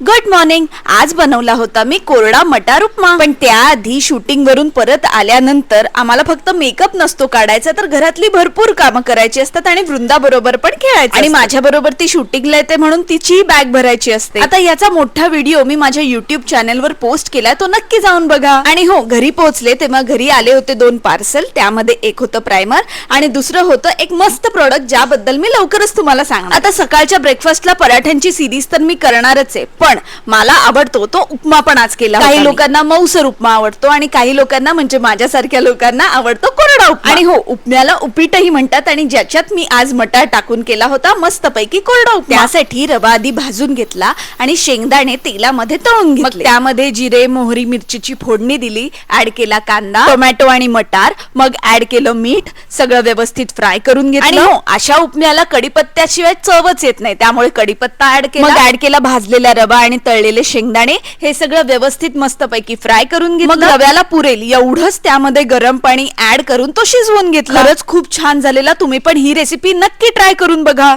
Good morning आज बनवला होता मी कोरडा मटार उपमा. पण त्याआधी शूटिंग वरून परत आल्यानंतर आम्हाला फक्त मेकअप नसतो काढायचा तर घरातली भरपूर कामं करायची असतात आणि वृंदा बरोबर पण खेळायचं आणि माझ्या बरोबर ती शूटिंगला येते म्हणून तिची बॅग भरायची असते. आता याचा मोठा व्हिडिओ मी माझ्या युट्यूब चॅनलवर पोस्ट केलाय तो नक्की जाऊन बघा. आणि हो घरी पोहोचले तेव्हा घरी आले होते दोन पार्सल त्यामध्ये एक होतं प्रायमर आणि दुसरं होतं एक मस्त प्रोडक्ट ज्याबद्दल मी लवकरच तुम्हाला सांगणार. आता सकाळच्या ब्रेकफास्टला पराठ्यांची सिरीज तर मी करणारच आहे पण मला आवडतो तो उपमा पण आज केला काही लोकांना मऊसर उपमा आवडतो आणि काही लोकांना म्हणजे माझ्यासारख्या लोकांना आवडतो उपमा आणि हो उपम्याला उपीटही म्हणतात आणि ज्याच्यात मी आज मटार टाकून केला होता मस्त पैकी कोरडा उपमा. त्यासाठी रवा आधी भाजून घेतला आणि शेंगदाणे तेलामध्ये तळून घेतले. त्यामध्ये जिरे मोहरी मिरचीची फोडणी दिली ऍड केला कांदा टोमॅटो आणि मटार मग ऍड केलं मीठ सगळं व्यवस्थित फ्राय करून घेतलं. आणि हो अशा उपम्याला कडीपत्त्याशिवाय चवच येत नाही त्यामुळे कडीपत्ता ऍड केला. मग ऍड केला भाजलेला रवा आणि तळलेले शेंगदाणे हे सगळं व्यवस्थित मस्तपैकी फ्राय करून घेतलं. मग रव्याला पुरेल एवढंच त्यामध्ये गरम पाणी ऍड करून तो शिजवून घेतला. खरंच खूप छान झालेला तुम्ही पण ही रेसिपी नक्की ट्राय करून बघा.